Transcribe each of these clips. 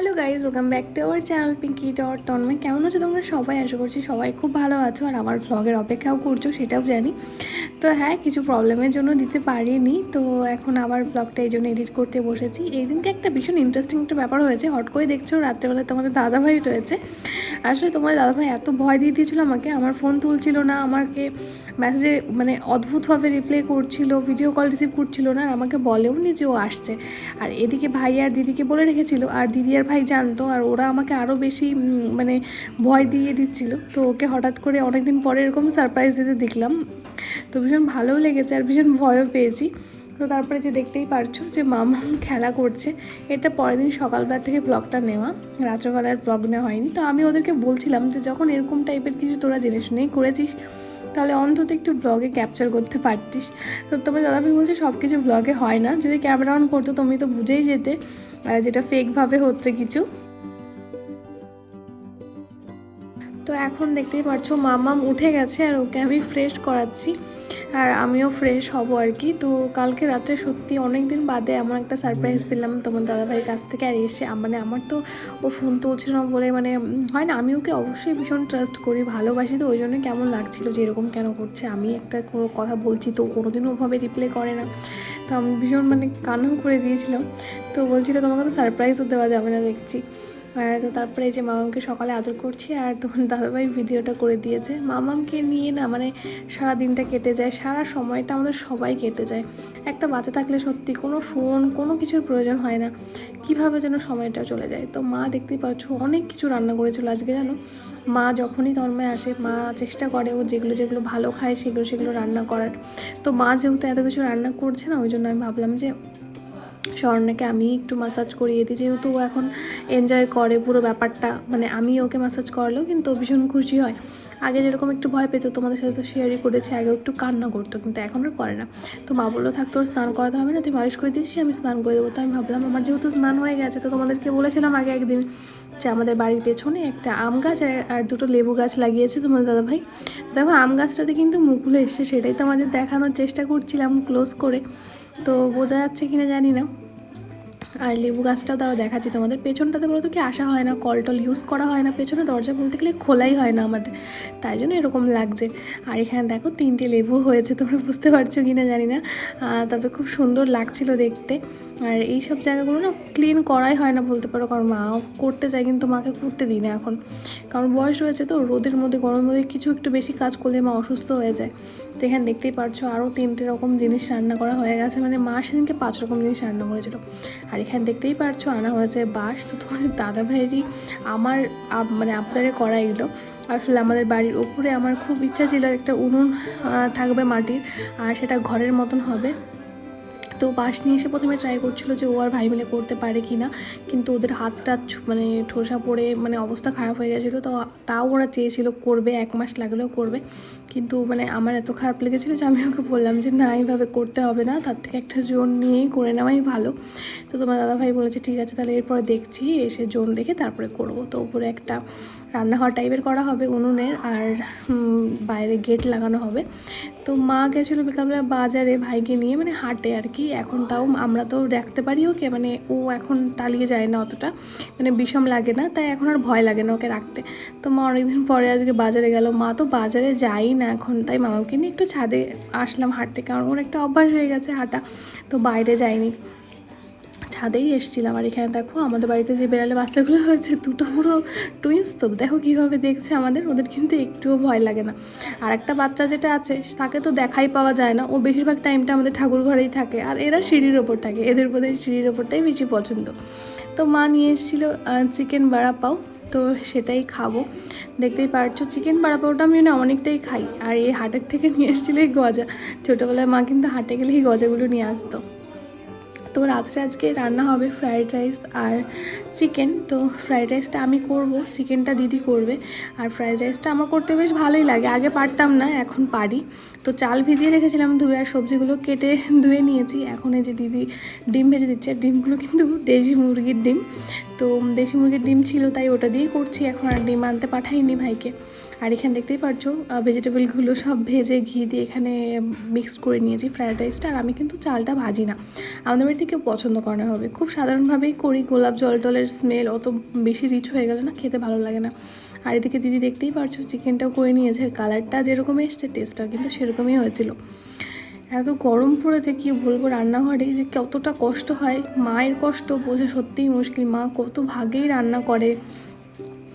Hello guys welcome back to our channel Pinky dot Tanmoy কেমন আছো তোমরা? সবাই আশা করছি সবাই খুব ভালো আছো, আর আমার ভ্লগের অপেক্ষাও করছ, সেটাও জানি। তো হ্যাঁ কিছু প্রবলেমের জন্য দিতে পারিনি, তো এখন আবার ব্লগটা এই জন্য এডিট করতে বসেছি। এই দিনকে একটা ভীষণ ইন্টারেস্টিং একটা ব্যাপার হয়েছে, হট করে দেখছ রাত্রেবেলা তোমাদের দাদাভাই রয়েছে। আসলে তোমার দাদাভাই এত ভয় দিয়ে দিয়েছিলো আমাকে, আমার ফোন তুলছিল না, আমাকে মেসেজে মানে অদ্ভুতভাবে রিপ্লাই করছিল ভিডিও কল রিসিভ করছিল না, আর আমাকে বলেও নি যে ও আসছে। আর এদিকে ভাই আর দিদিকে বলে রেখেছিল, আর দিদি আর ভাই জানতো, আর ওরা আমাকে আরও বেশি মানে ভয় দিয়ে দিচ্ছিল। তো ওকে হঠাৎ করে অনেকদিন পরে এরকম সারপ্রাইজ দিতে দেখলাম। তো ভীষণ ভালোও লেগেছে আর ভীষণ ভয়ও পেয়েছি। তো তারপরে যে দেখতেই পারছ যে মামা খেলা করছে। এটা পরের দিন সকালবেলা থেকে ব্লগটা নেওয়া। রাত্রেবেলার ব্লগ নেওয়া হয়নি। তো আমি ওদেরকে বলছিলাম যে যখন এরকম টাইপের কিছু তোরা জেনে শুনেই করেছিস তাহলে অন্তত একটু ব্লগে ক্যাপচার করতে পারতিস। তো তোমার দাদাভাই বলছে সব কিছু ব্লগে হয় না। যদি ক্যামেরা অন করতো, তুমি তো বুঝেই যেতে। যেটা ফেকভাবে হচ্ছে কিছু। তো এখন দেখতেই পারছ, মামাম উঠে গেছে আর ওকে আমি ফ্রেশ করাচ্ছি। আর আমিও ফ্রেশ হব আর কি। তো কালকে রাত্রে সত্যি অনেক দিন বাদে এমন একটা সারপ্রাইজ পেলাম তোমার দাদাভাইয়ের কাছ থেকে আর এসে মানে আমার তো ও ফোন তুলছিল না বলে মানে হয় না, আমি ওকে অবশ্যই ভীষণ ট্রাস্ট করি, ভালোবাসি তো, ওই জন্য কেমন লাগছিল যে এরকম কেন করছে। আমি একটা কোনো কথা বলছি তো কোনোদিনও ওভাবে রিপ্লাই করে না। তো আমি ভীষণ মানে কানও করে দিয়েছিলাম। তো বলছিল তোমাকে তো সারপ্রাইজও দেওয়া যাবে না দেখছি। তো তারপরে এই যে মামামকে সকালে আদর করছি আর তোমার দাদাভাই ভিডিওটা করে দিয়েছে। মামামকে নিয়ে না মানে সারা দিনটা কেটে যায়, সারা সময়টা আমাদের সবাই কেটে যায়। একটা বাচ্চা থাকলে সত্যি কোনো ফোন, কোনো কিছুর প্রয়োজন হয় না। কীভাবে যেন সময়টা চলে যায়। তো মা দেখতেই পাচ্ছ, অনেক কিছু রান্না করেছিল আজকে জানো। মা যখনই তন্ময় আসে, মা চেষ্টা করে ও যেগুলো যেগুলো ভালো খায় সেগুলো সেগুলো রান্না করার। তো মা যেহেতু এত কিছু রান্না করছে না, ওই জন্য আমি ভাবলাম যে স্বর্ণাকে আমি একটু মাসাজ করিয়ে দিই। যেহেতু ও এখন এনজয় করে পুরো ব্যাপারটা মানে আমি ওকে মাসাজ করালেও কিন্তু ভীষণ খুশি হয়। আগে যেরকম একটু ভয় পেতো, তোমাদের সাথে তো শেয়ারই করেছে, আগেও একটু কান্না করতো, কিন্তু এখন আর করে না। তো মা বলল, থাক, তোর স্নান করাতে হবে না, তুই মালিশ করে দিচ্ছিস আমি স্নান করে দেবো। তো আমি ভাবলাম, আমার যেহেতু স্নান হয়ে গেছে, তো তোমাদেরকে বলেছিলাম আগে একদিন যে আমাদের বাড়ির পেছনে একটা আম গাছ আর দুটো লেবু গাছ লাগিয়েছে তোমাদের দাদা ভাই দেখো, আম গাছটাতে কিন্তু মুকুল এসছে, সেটাই তো আমাদের দেখানোর চেষ্টা করছিলাম ক্লোজ করে। তো বোঝা যাচ্ছে কিনা জানি না। আর লেবু গাছটাও তারা দেখাচ্ছি তোমাদের। পেছনটাতে বলতো কি আসা হয় না, কল টল ইউজ করা হয় না, পেছনে দরজা বলতে গেলে খোলাই হয় না আমাদের। তাই জন্য এরকম লাগছে। আর এখানে দেখো তিনটে লেবু হয়েছে, তোমরা বুঝতে পারছ কি না জানি না। তবে খুব সুন্দর লাগছিল দেখতে। আর এই সব জায়গাগুলো না ক্লিন করাই হয় না বলতে পারো, কারণ মা করতে চায় কিন্তু মাকে করতে দিই না এখন। কারণ বয়স হয়েছে তো, রোদের মধ্যে, গরমের মধ্যে কিছু একটু বেশি কাজ করলে মা অসুস্থ হয়ে যায়। তো এখানে দেখতেই পারছ আরও তিনটে রকম জিনিস রান্না করা হয়ে গেছে। মানে মা সেদিনকে পাঁচ রকম জিনিস রান্না করেছিল। আর এখানে দেখতেই পারছ আনা হয়েছে বাঁশ। তো তোমাদের দাদা ভাইয়েরই আমার মানে আপনারে করা এগুলো আসলে আমাদের বাড়ির ওপরে আমার খুব ইচ্ছা ছিল একটা উনুন থাকবে মাটির, আর সেটা ঘরের মতন হবে। তো বাঁশ নিয়ে এসে প্রথমে ট্রাই করছিল যে ও আর ভাই মিলে করতে পারে কি না কিন্তু ওদের হাতটা মানে ঠোসা পড়ে মানে অবস্থা খারাপ হয়ে গেছিল। তো তাও ওরা চেয়েছিল করবে, এক মাস লাগলেও করবে। কিন্তু মানে আমার এত খারাপ লেগেছিলো যে আমি ওকে বললাম যে, না, এইভাবে করতে হবে না। তার থেকে একটা জোন নিয়েই করে নেওয়াই ভালো। তো তোমার দাদাভাই বলেছে, ঠিক আছে, তাহলে এরপরে দেখছি। এসে জোন দেখে তারপরে করব। তো উপরে একটা রান্নাঘর টাইপের করা হবে উনুনের আর বাইরে গেট লাগানো হবে। তো মা গেছিল বিকালবেলা বাজারে ভাইকে নিয়ে মানে হাটে আর কি। এখন তাও আমরা তো রাখতে পারি ওকে মানে ও এখন তালিয়ে যায় না অতটা। মানে বিষম লাগে না, তাই এখন আর ভয় লাগে না ওকে রাখতে। তো মা অনেকদিন পরে আজকে বাজারে গেল। মা তো বাজারে যাই না এখন, তাই মামাকে নিয়ে একটু ছাদে আসলাম হাঁটতে, কারণ ওর একটা অভ্যাস হয়ে গেছে হাঁটা। তো বাইরে যাইনি। ছাদেই এসেছিলাম। আর এখানে দেখো, আমাদের বাড়িতে যে বেড়ালে বাচ্চাগুলো হয়েছে দুটো পুরো টুইন্স তো। দেখো কীভাবে দেখছে আমাদের, ওদের কিন্তু একটুও ভয় লাগে না। আর একটা বাচ্চা যেটা আছে, তাকে তো দেখাই পাওয়া যায় না। ও বেশিরভাগ টাইমটা আমাদের ঠাকুর ঘরেই থাকে, আর এরা সিঁড়ির ওপর থাকে। এদের বোধহয় সিঁড়ির ওপরটাই বেশি পছন্দ। তো মা নিয়ে এসেছিল চিকেন বাড়া পাও। তো সেটাই খাব। দেখতেই পারছ চিকেন বাড়া পাউটা আমি অনেকটাই খাই। আর এই হাটের থেকে নিয়ে এসেছিল এই গজা। ছোটোবেলায় মা কিন্তু হাটে গেলে এই গজাগুলো নিয়ে আসতো। তো রাত্রে আজকে রান্না হবে ফ্রায়েড রাইস আর চিকেন তো ফ্রায়েড রাইসটা আমি করব চিকেনটা দিদি করবে। আর ফ্রায়েড রাইসটা আমার করতে বেশ ভালোই লাগে। আগে পারতাম না, এখন পারি। তো চাল ভিজিয়ে রেখেছিলাম ধুয়ে আর সবজিগুলো কেটে ধুয়ে নিয়েছি। এখন এই যে দিদি ডিম ভেজে দিচ্ছে, ডিমগুলো কিন্তু দেশি মুরগির ডিম। তো দেশি মুরগির ডিম ছিল তাই ওটা দিয়েই করছি, এখন আর ডিম আনতে পাঠাইনি ভাইকে। আর এখানে দেখতেই পারছ ভেজিটেবলগুলো সব ভেজে ঘি দিয়ে এখানে মিক্স করে নিয়েছি ফ্রায়েড রাইসটা। আর আমি কিন্তু চালটা ভাজি না। আমাদের বাড়িতে কেউ পছন্দ করে হবে খুব সাধারণভাবেই করি, গোলাপ জল টলের স্মেল অত বেশি রিচ হয়ে গেলে না খেতে ভালো লাগে না। আর এদিকে দিদি দেখতেই পারছ চিকেনটাও করে নিয়েছে। আর কালারটা যেরকম এসছে টেস্টটা কিন্তু সেরকমই হয়েছিল। এত গরম পড়েছে, কি বলব রান্নাঘরে, যে কতটা কষ্ট হয়। মায়ের কষ্ট বোঝা সত্যিই মুশকিল। মা কত ভাগেই রান্না করে।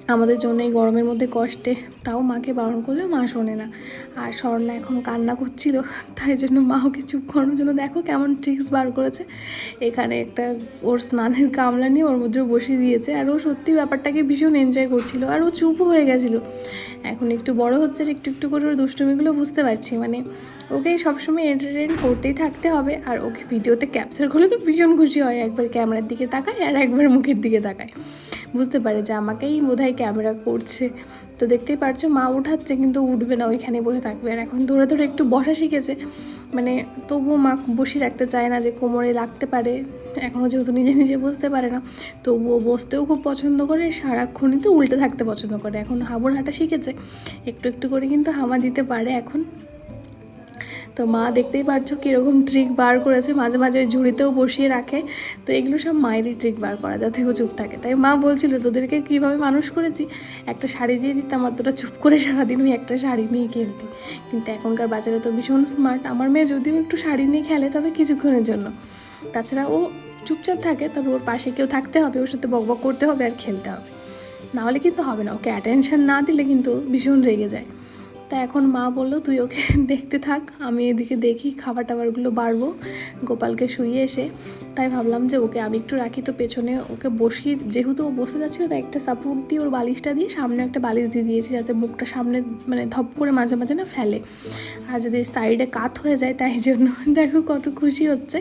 আমাদের জন্য এই গরমের মধ্যে কষ্টে। তাও মাকে বারণ করলেও মা শোনে না। আর স্বর্ণা এখন কান্না করছিল, তাই জন্য মা ওকে চুপ করানোর জন্য দেখো কেমন ট্রিক্স বার করেছে। এখানে একটা ওর স্নানের গামলা নিয়ে ওর মধ্যে বসিয়ে দিয়েছে। আর ও সত্যি ব্যাপারটাকে ভীষণ এনজয় করছিল। আর ও চুপও হয়ে গেছিল। এখন একটু বড় হচ্ছে একটু একটু করে ওর দুষ্টুমিগুলো বুঝতে পারছি। মানে ওকে সবসময় এন্টারটেন করতেই থাকতে হবে। আর ওকে ভিডিওতে ক্যাপচার করলে তো ভীষণ খুশি হয়। একবার ক্যামেরার দিকে তাকায় আর একবার মুখের দিকে তাকায়। বুঝতে পারে যে আমাকেই বোধহয় ক্যামেরা করছে। তো দেখতেই পারছ, মা উঠাচ্ছে কিন্তু উঠবে না, ওইখানে বসে থাকবে। আর এখন ধরে ধরে একটু বসা শিখেছে। মানে তবুও মা বসিয়ে রাখতে চায় না যে কোমরে লাগতে পারে। এখনও যেহেতু নিজে নিজে বসতে পারে না, তবুও বসতেও খুব পছন্দ করে সারাক্ষণই তো উল্টে থাকতে পছন্দ করে। এখন হাবুর হাঁটা শিখেছে, একটু একটু করে কিন্তু হামা দিতে পারে এখন। তো মা দেখতেই পারছ কীরকম ট্রিক বার করেছে, মাঝে মাঝে ওই ঝুড়িতেও বসিয়ে রাখে। তো এগুলো সব মায়েরই ট্রিক বার করা, যাতে ও চুপ থাকে। তাই মা বলছিল, তোদেরকে কীভাবে মানুষ করেছি? একটা শাড়ি দিয়ে দিতাম আর তোরা চুপ করে সারাদিন ওই একটা শাড়ি নিয়ে খেলতি। কিন্তু এখনকার বাজারে তো ভীষণ স্মার্ট আমার মেয়ে যদিও একটু শাড়ি নিয়ে খেলে, তবে কিছুক্ষণের জন্য। তাছাড়া ও চুপচাপ থাকে, তবে ওর পাশে কেউ থাকতে হবে, ওর সাথে বকবক করতে হবে আর খেলতে হবে। নাহলে কিন্তু হবে না, ওকে অ্যাটেনশন না দিলে কিন্তু ভীষণ রেগে যায়। তা এখন মা বলল, তুই ওকে দেখতে থাক, আমি এদিকে দেখি খাবার টাবারগুলো বাড়বো, গোপালকে শুয়ে এসে। তাই ভাবলাম যে ওকে আমি একটু রাখি, তো পেছনে ওকে বসিয়ে, যেহেতু ও বসে যাচ্ছিল, তাই একটা সাপোর্ট দিয়ে ওর বালিশটা দিয়ে সামনে একটা বালিশ দিয়ে দিয়েছি, যাতে মুখটা সামনে মানে ধপ করে মাঝে মাঝে না ফেলে। আর যদি সাইডে কাত হয়ে যায়, তাই জন্য দেখো কত খুশি হচ্ছে।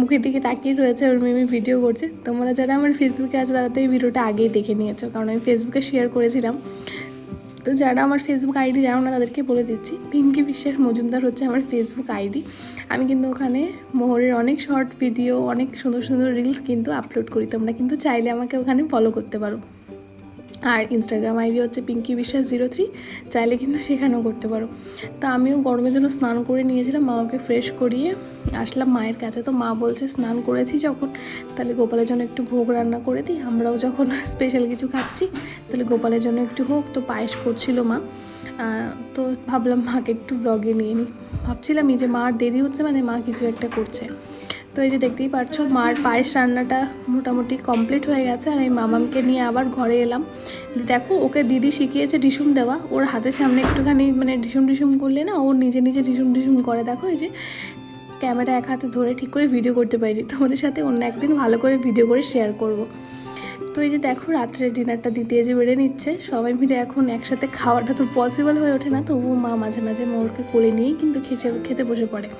মুখের দিকে তাকিয়ে রয়েছে, ওর মেমি ভিডিও করছে। তোমরা যারা আমার ফেসবুকে আছে, তারা তো এই ভিডিওটা আগেই দেখে নিয়েছো, কারণ আমি ফেসবুকে শেয়ার করেছিলাম। তো যারা আমার ফেসবুক আইডি জানো না, তাদেরকে বলে দিচ্ছি। পিঙ্কি বিশ্বাস মজুমদার হচ্ছে আমার ফেসবুক আইডি আমি কিন্তু ওখানে মোহরের অনেক শর্ট ভিডিও অনেক সুন্দর সুন্দর রিলস কিন্তু আপলোড করি। তোমরা কিন্তু চাইলে আমাকে ওখানে ফলো করতে পারো। আর ইনস্টাগ্রাম আইডি হচ্ছে পিঙ্কি বিশ্বাস জিরো থ্রি চাইলে কিন্তু সেখানেও করতে পারো। তা আমিও গরমের জন্য স্নান করে নিয়েছিলাম, মা ওকে ফ্রেশ করিয়ে আসলাম মায়ের কাছে। তো মা বলছে, স্নান করেছি যখন, তাহলে গোপালের জন্য একটু ভোগ রান্না করে দিই, আমরাও যখন স্পেশাল কিছু খাচ্ছি, তাহলে গোপালের জন্য একটু হোক তো পায়েস করছিল মা। তো ভাবলাম মাকে একটু ব্লগে নিয়ে নিই ভাবছিলাম এই যে মার দেরি হচ্ছে মানে মা কিছু একটা করছে। তো এই যে দেখতেই পাচ্ছ মার পায়েস রান্নাটা মোটামুটি কমপ্লিট হয়ে গেছে আর এই মামামকে নিয়ে আবার ঘরে এলাম। দেখো, ওকে দিদি শিখিয়েছে ডিসুম দেওয়া। ওর হাতের সামনে একটুখানি মানে ডিসুম ডিসুম করলে না, ও নিজে নিজে ডিসুম ডিসুম করে। দেখো এই যে ক্যামেরা এক হাতে ধরে ঠিক করে ভিডিও করতে পারিনি। তোমাদের সাথে অন্য একদিন ভালো করে ভিডিও করে শেয়ার করব। তো এই যে দেখো রাত্রে ডিনারটা দিতে যে বেড়ে নিচ্ছে। সবাই মিলে এখন একসাথে খাওয়াটা তো পসিবল হয়ে ওঠে না। তবুও মা মাঝে মাঝে মোরকে কোলে নিয়েই কিন্তু খেতে খেতে বসে পড়ে।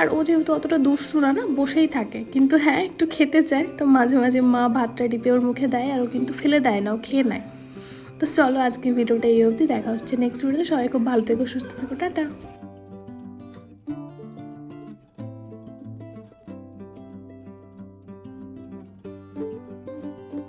আর ও যেহেতু অতটা দুষ্টু না না, বসেই থাকে। কিন্তু হ্যাঁ একটু খেতে চায়, তো মাঝে মাঝে মা ভাতটা টিপে ওর মুখে দেয় আর ও কিন্তু ফেলে দেয় না, ও খেয়ে নেয়। তো চলো আজকে ভিডিওটা এই অবধি, দেখা হচ্ছে নেক্সট ভিডিওতে সবাই খুব ভালো থেকো, সুস্থ থেকো, টাটা।